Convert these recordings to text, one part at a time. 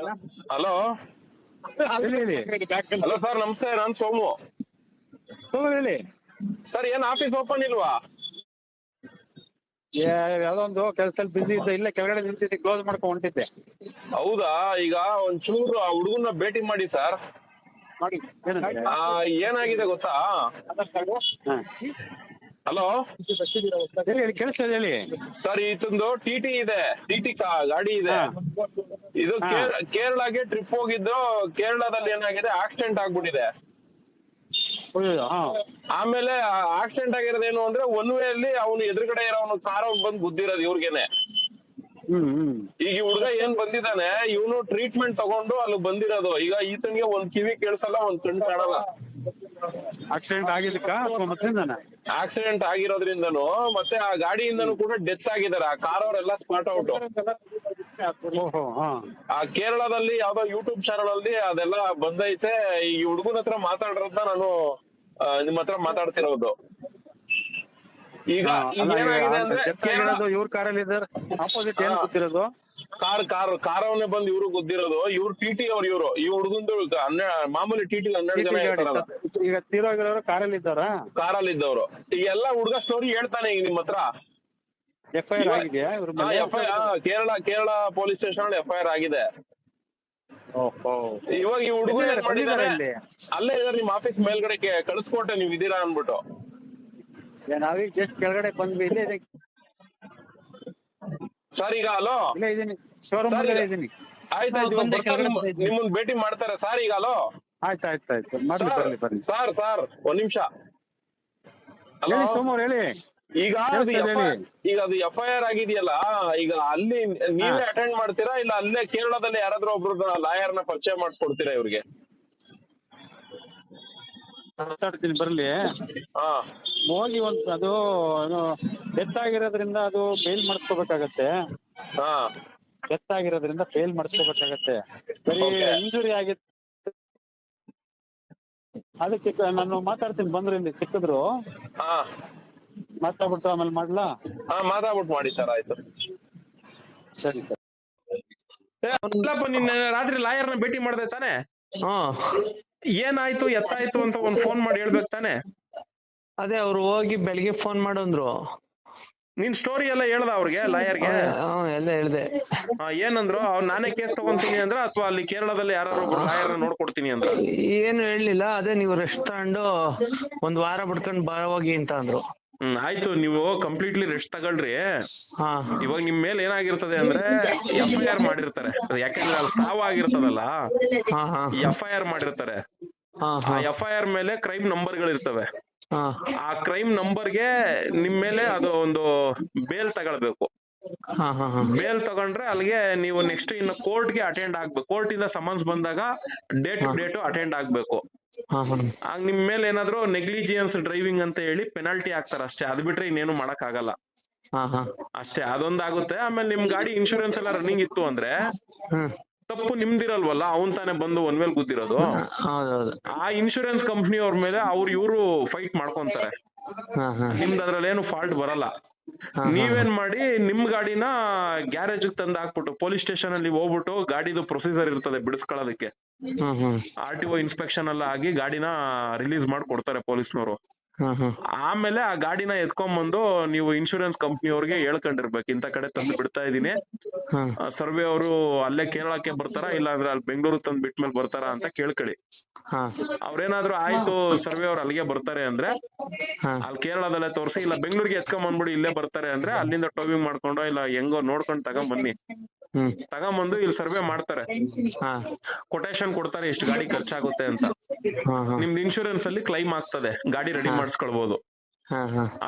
Hello? Hello sir ನಮಸ್ತೆ ನಾನ್ ಸೋಮು. ಹೇಳಿ. Sir ಏನ್ ಆಫೀಸ್ ಓಪನ್ ಇಲ್ವಾ? ಏ, ಯಾವ್ದೋ ಒಂದು ಕೆಲ್ಸದಲ್ಲಿ ಬಿಸಿ ಇದ್ದೆ ಇಲ್ಲೇ ಕೆಳಗಡೆ ನಿಂತಿದ್ದೆ ಕ್ಲೋಸ್ ಮಾಡ್ಕೊಂಡು ಹೊಂಟಿದ್ದೆ. ಹೌದಾ? ಈಗ ಒಂಚೂರು ಆ ಹುಡುಗನ್ನ ಭೇಟಿ ಮಾಡಿ ಸರ್ ಮಾಡಿ ಏನಾಗಿದೆ ಗೊತ್ತಾ. ಹಲೋ ಹೇಳಿ ಕೇಳಿಸ್ತಾ ಇದೆ ಹೇಳಿ. ಸರ್ ಇದೊಂದು ಟಿ ಟಿ ಇದೆ. ಟಿ ಟಿ ಗಾಡಿ ಇದೆ. ಇದು. ಕೇರಳಗೆ ಟ್ರಿಪ್ ಹೋಗಿದ್ದು ಕೇರಳದಲ್ಲಿ ಏನಾಗಿದೆ? ಆಕ್ಸಿಡೆಂಟ್ ಆಗ್ಬಿಟ್ಟಿದೆ. ಆಮೇಲೆ ಆಕ್ಸಿಡೆಂಟ್ ಆಗಿರೋದೇನು ಅಂದ್ರೆ ಒನ್ ವೇ ಅಲ್ಲಿ ಅವನು ಎದುರುಗಡೆ ಇರೋನು ಅವ್ನು ಬಂದು ಗುದ್ದಿರೋದು ಇವ್ರಿಗೆನೆ. ಈಗ ಈ ಹುಡುಗ ಏನ್ ಬಂದಿದ್ದಾನೆ? ಇವನು ಟ್ರೀಟ್ಮೆಂಟ್ ತಗೊಂಡು ಅಲ್ಲಿ ಬಂದಿರೋದು. ಈಗ ಈತನಿಗೆ ಒಂದ್ ಕಿವಿ ಕೇಳಿಸಲ್ಲ ಒಂದ್ ಕಣ್ಣು ಕಾಣಲ್ಲ. ಆಕ್ಸಿಡೆಂಟ್ ಆಗಿದ್ದಕ್ಕ ಅಥವಾ ಮತ್ತಿಂದನ? ಆಕ್ಸಿಡೆಂಟ್ ಆಗಿರೋದ್ರಿಂದನು ಮತ್ತೆ ಆ ಗಾಡಿಯಿಂದನೂ ಕೂಡ ಡೆತ್ ಆಗಿದ್ದಾರೆ. ಆ ಕಾರ್ ಅವರೆಲ್ಲ ಸ್ಮಾರ್ಟ್ ಔಟ್ ಓಹೋ ಹಾ. ಆ ಕೇರಳದಲ್ಲಿ ಯಾವ್ದೋ ಯೂಟ್ಯೂಬ್ ಚಾನಲ್ ಅಲ್ಲಿ ಅದೆಲ್ಲ ಬಂದೈತೆ. ಈ ಹುಡುಗನ ಹತ್ರ ಮಾತಾಡಿರೋದ್ನ ನಾನು ಆ, ನಿಮ್ ಹತ್ರ ಮಾತಾಡ್ತಿರೋದು. ಈಗ ಏನಾಗಿದೆ ಅಂದ್ರೆ ಇವ್ರ ಕಾರಲ್ಲಿ ಇದ್ದಾರೆ. ಆಪೋಸಿಟ್ ಏನ್ ಗೊತ್ತಿರೋದು? ಕೂತಿರೋದು ಕಾರ್ ಕಾರ್ ಕಾರವನ್ನೇ ಬಂದು ಇವ್ರು ಗೊತ್ತಿರೋದು ಇವ್ರು ಟಿ ಟಿ ಅವ್ರು ಇವ್ರು. ಈ ಹುಡುಗಂದು ಹನ್ನೆರಡು ಮಾಮೂಲಿ ಟಿ ಟಿ ಹನ್ನೆರಡು ಜನ ಇರ್ತಾರಲ್ಲ ಈಗ ತೀರೋಗಿರೋರು ಕಾರಲ್ಲಿ ಇದ್ದಾರಾ? ಕಾರಲ್ಲಿ ಇದ್ದವ್ರು ಈಗ ಎಲ್ಲ ಹುಡುಗ ಸ್ಟೋರಿ ಹೇಳ್ತಾನೆ ಈಗ ನಿಮ್ ಹತ್ರ. ಎಫ್ ಐ ಆರ್ ಇವಾಗ- ಆಗಿದೆಯಾ ಇವ್ರ ಮೇಲೆ FIR ಹಾ, ಕೇರಳ ಕೇರಳ ಪೊಲೀಸ್ ಸ್ಟೇಷನ್ ಅಲ್ಲಿ ಎಫ್ ಐ ಆರ್ ಆಗಿದೆ. ಓಹೋ. ಇವಾಗ ಈ ಹುಡುಗ ಏನ್ ಬಂದಿದ್ದಾರೆ ಇಲ್ಲಿ? ಅಲ್ಲೇ ಇದಾರೆ ನಿಮ್ ಆಫೀಸ್ ಮೇಲ್ಗಡೆ ಕಳ್ಸ್ಕೊಟ್ಟೆ ನೀವು ಇದೀರಾ ಅನ್ಬಿಟ್ಟು ಏ, ನಾವೀಗ ಜಸ್ಟ್ ಕೆಳಗಡೆ ಬಂದ್ವಿ ಇಲ್ಲೇ ಸರ್ ಈಗ ಹಲೋ ಇಲ್ಲೇ ಇದೀನಿ ಶೋರೂಮ್ ಇದೀನಿ ಆಯ್ತಾಯ್ತು ಬರ್ತಾರೆ ನಿಮ್ಮ- ನಿಮ್ಮನ್ನ ಭೇಟಿ ಮಾಡ್ತಾರೆ. ಸರ್ ಈಗ ಹಲೋ ಆಯ್ತು ಆಯ್ತು ಆಯ್ತು. ಬರ್ಲಿ ಬರ್ಲಿ ಬರ್ಲಿ. ಸರ್ ಸರ್ ಒಂದ್ ನಿಮಿಷ. ಹಲೋ ಹೇಳಿ ಸೋಮವಾರ ಹೇಳಿ. ಈಗ ಅದು ಕೇಳಿಸ್ತಾ ಇದೆ FIR ಹೇಳಿ. ಈಗ ಅದು ಎಫ್ ಐ ಆರ್ ಆಗಿದೆಯಲ್ಲ ಈಗ ಅಲ್ಲಿ ನೀವೇ ಅಟೆಂಡ್ ಮಾಡ್ತೀರಾ? ಇಲ್ಲ ಅಲ್ಲೇ ಕೇರಳದಲ್ಲಿ ಯಾರಾದ್ರೂ ಒಬ್ರು ಲಾಯರ್ನ ಪರಿಚಯ ಮಾಡ್ಕೊಡ್ತೀರಾ ಇವ್ರಿಗೆ? ಮಾತಾಡ್ತೀನಿ ಬರ್ಲಿ. ಹಾ. ಹೋಗಿ ಒಂದ್ ಅದು ಡೆತ್ ಆಗಿರೋದ್ರಿಂದ ಅದು ಫೇಲ್ ಮಾಡಿಸ್ಕೋಬೇಕಾಗತ್ತೆ. ಹಾ. ಡೆತ್ ಆಗಿರೋದ್ರಿಂದ ಫೇಲ್ ಮಾಡಿಸ್ಕೋಬೇಕಾಗತ್ತೆ. ಬರೀ. ಇಂಜುರಿ ಆಗಿತ್ತು ಅದಕ್ಕೆ ನಾನು ಮಾತಾಡ್ತೀನಿ ಬಂದ್ರೆ ಇಲ್ಲಿ ಸಿಕ್ಕಿದ್ರು. ಹಾ. ಮಾತಾಡ್ಬಿಟ್ಟು ಆಮೇಲೆ ಮಾಡ್ಲಾ? ಹಾ ಮಾತಾಡ್ಬಿಟ್ಟು ಮಾಡಿ ಸರ್ ಆಯ್ತು. ಸರಿ ಸರ್. ನಿನ್ನೆ ರಾತ್ರಿ ಲಾಯರ್ನ ಭೇಟಿ ಮಾಡ್ದೆ ತಾನೆ? ಏನಾಯ್ತು ಎತ್ತಾಯ್ತು ಅಂತ ಒಂದ್ ಫೋನ್ ಮಾಡಿ ಹೇಳ್ಬೇಕು ತಾನೆ? ಅದೇ ಅವ್ರು ಹೋಗಿ ಬೆಳಿಗ್ಗೆ ಫೋನ್ ಮಾಡಂದ್ರು. ನಿನ್ ಸ್ಟೋರಿ ಎಲ್ಲ ಹೇಳ್ದ ಅವ್ರಿಗೆ ಲಾಯರ್ಗೆ? ಎಲ್ಲ ಹೇಳ್ದೆ. ಏನಂದ್ರು ಅವ್ರು ನಾನೇ ಕೇಸ್ ತಗೊಂತೀನಿ ಅಂದ್ರ ಅಥವಾ ಅಲ್ಲಿ ಕೇರಳದಲ್ಲಿ ಯಾರು ಲಾಯರ್ ನೋಡ್ಕೊಡ್ತೀನಿ ಅಂದ್ರ? ಏನು ಹೇಳಲಿಲ್ಲ ಅದೇ ನೀವು ರೆಸ್ಟ್ ತಗೊಂಡು ಒಂದ್ ವಾರ ಬಿಡ್ಕೊಂಡು ಹೋಗಿ ಅಂತ ಅಂದ್ರು. ಹ್ಮ್ ಆಯ್ತು ನೀವು ಕಂಪ್ಲೀಟ್ಲಿ ರೆಸ್ಟ್ ತಗೊಳ್ರಿ. ಹಾ. ಇವಾಗ ನಿಮ್ ಮೇಲೆ ಏನಾಗಿರ್ತದೆ ಅಂದ್ರೆ ಎಫ್ ಐ ಆರ್ ಮಾಡಿರ್ತಾರೆ. ಅದು ಯಾಕಂದ್ರೆ ಅಲ್ಲಿ ಸಾವು ಆಗಿರ್ತದಲ್ಲ? ಹಾ ಹಾ. ಎಫ್ ಐ ಆರ್ ಮಾಡಿರ್ತಾರೆ. ಹಾ ಆ ಹಾ ಎಫ್ ಐ ಆರ್ ಮೇಲೆ ಕ್ರೈಮ್ ನಂಬರ್ಗಳು ಇರ್ತವೆ. ಹಾ. ಆ ಕ್ರೈಮ್ ನಂಬರ್ಗೆ ನಿಮ್ ಮೇಲೆ ಅದು ಒಂದು ಬೇಲ್ ತಗೊಳ್ಬೇಕು. ಹಾ ಹಾ ಹಾ. ಬೇಲ್ ತಗೊಂಡ್ರೆ ಅಲ್ಲಿಗೆ ನೀವು ನೆಕ್ಸ್ಟ್ ಇನ್ನು ಕೋರ್ಟ್ಗೆ ಅಟೆಂಡ್ ಆಗ್ಬೇಕು. ಕೋರ್ಟ್ ಇಂದ ಸಮನ್ಸ್ ಬಂದಾಗ ಡೇಟ್ ಟು ಡೇಟ್ ಅಟೆಂಡ್ ಆಗ್ಬೇಕು. ಆಗ ನಿಮ್ ಮೇಲೆ ಏನಾದ್ರು ನೆಗ್ಲಿಜಿಯನ್ಸ್ ಡ್ರೈವಿಂಗ್ ಅಂತ ಹೇಳಿ ಪೆನಾಲ್ಟಿ ಹಾಕ್ತಾರ ಅಷ್ಟೇ. ಅದ್ ಬಿಟ್ರೆ ಇನ್ನೇನು ಮಾಡಕ್ ಆಗಲ್ಲ. ಅಷ್ಟೇ ಅದೊಂದಾಗುತ್ತೆ ಆಮೇಲೆ ನಿಮ್ ಗಾಡಿ ಇನ್ಶೂರೆನ್ಸ್ ಎಲ್ಲ ರನ್ನಿಂಗ್ ಇತ್ತು ಅಂದ್ರೆ ತಪ್ಪು ನಿಮ್ದಿರಲ್ವಲ್ಲ? ಅವನ್ ತಾನೇ ಬಂದು ಒನ್ ವೇಲ್ ಗುದ್ದಿರೋದು. ಆ ಇನ್ಶೂರೆನ್ಸ್ ಕಂಪ್ನಿ ಅವ್ರ ಮೇಲೆ ಅವ್ರು ಇವ್ರು ಫೈಟ್ ಮಾಡ್ಕೊಂತಾರೆ. ನಿಮ್ದು ಅದ್ರಲ್ಲಿ ಏನು ಫಾಲ್ಟ್ ಬರಲ್ಲ. ನೀವೇನ್ ಮಾಡಿ ನಿಮ್ ಗಾಡಿನ ಗ್ಯಾರೇಜ್ ತಂದು ಹಾಕ್ಬಿಟ್ಟು ಪೊಲೀಸ್ ಸ್ಟೇಷನ್ ಅಲ್ಲಿ ಹೋಗ್ಬಿಟ್ಟು ಗಾಡಿದು ಪ್ರೊಸೀಜರ್ ಇರ್ತದೆ ಬಿಡಿಸ್ಕೊಳ್ಳೋದಕ್ಕೆ. ಆರ್ ಟಿ ಒ ಇನ್ಸ್ಪೆಕ್ಷನ್ ಎಲ್ಲ ಆಗಿ ಗಾಡಿನ ರಿಲೀಸ್ ಮಾಡಿ ಕೊಡ್ತಾರೆ ಪೊಲೀಸ್ನವರು. ಆಮೇಲೆ ಆ ಗಾಡಿನ ಎತ್ಕೊಂಡ್ಬಂದು ನೀವು ಇನ್ಶೂರೆನ್ಸ್ ಕಂಪ್ನಿ ಅವ್ರಿಗೆ ಹೇಳ್ಕೊಂಡಿರ್ಬೇಕು. ಇಂತ ಕಡೆ ತಂದು ಬಿಡ್ತಾ ಇದೀನಿ ಸರ್ವೆ ಅವರು ಅಲ್ಲೇ ಕೇರಳಕ್ಕೆ ಬರ್ತಾರಾ ಇಲ್ಲ ಅಂದ್ರೆ ಅಲ್ಲಿ ಬೆಂಗಳೂರು ತಂದು ಬಿಟ್ಮೇಲೆ ಬರ್ತಾರಾ ಅಂತ ಕೇಳ್ಕೊಳ್ಳಿ. ಅವ್ರೇನಾದ್ರು ಆಯ್ತು ಸರ್ವೆ ಅವ್ರು ಅಲ್ಲಿಗೆ ಬರ್ತಾರೆ ಅಂದ್ರೆ ಅಲ್ಲಿ ಕೇರಳದಲ್ಲೇ ತೋರಿಸಿ ಇಲ್ಲ ಬೆಂಗಳೂರಿಗೆ ಎತ್ಕೊಂಡ್ ಬಂದ್ಬಿಡಿ ಇಲ್ಲೇ ಬರ್ತಾರೆ ಅಂದ್ರೆ ಅಲ್ಲಿಂದ ಟೋವಿಂಗ್ ಮಾಡ್ಕೊಂಡು ಇಲ್ಲ ಹೆಂಗೋ ನೋಡ್ಕೊಂಡು ತಗೊಂಡ್ ಬನ್ನಿ ತಗೊಂಬಂದು ಇಲ್ಲಿ ಸರ್ವೆ ಮಾಡ್ತಾರೆ. ಕೊಟೇಶನ್ ಕೊಡ್ತಾರೆ ಎಷ್ಟು ಗಾಡಿ ಖರ್ಚಾಗುತ್ತೆ ಅಂತ. ನಿಮ್ದು ಇನ್ಶೂರೆನ್ಸ್ ಅಲ್ಲಿ ಕ್ಲೈಮ್ ಆಗ್ತದೆ. ಗಾಡಿ ರೆಡಿ ಮಾಡಿಸ್ಕೊಳ್ಬಹುದು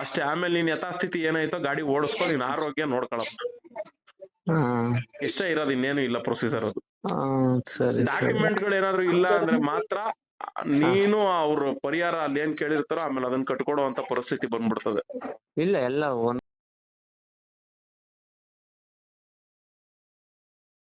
ಅಷ್ಟೇ ಆಮೇಲೆ ನೀನ್ ಯಥಾಸ್ಥಿತಿ ಏನಾಯ್ತೋ ಗಾಡಿ ಓಡಿಸ್ಕೊ ನೀನ್ ಆರೋಗ್ಯ ನೋಡ್ಕೊಳಪ್ಪ. ಇಷ್ಟ ಇರೋದು ಇನ್ನೇನು ಇಲ್ಲ ಪ್ರೊಸೀಜರ್ ಅದು. ಡಾಕ್ಯುಮೆಂಟ್ಗಳು ಏನಾದ್ರು ಇಲ್ಲ ಅಂದ್ರೆ ಮಾತ್ರ ನೀನು ಅವ್ರ ಪರಿಹಾರ ಅಲ್ಲಿ ಏನ್ ಕೇಳಿರ್ತಾರೋ ಆಮೇಲೆ ಅದನ್ನ ಕಟ್ಕೊಡುವಂತ ಪರಿಸ್ಥಿತಿ ಬಂದ್ಬಿಡ್ತದೆ. ಇಲ್ಲ ಎಲ್ಲ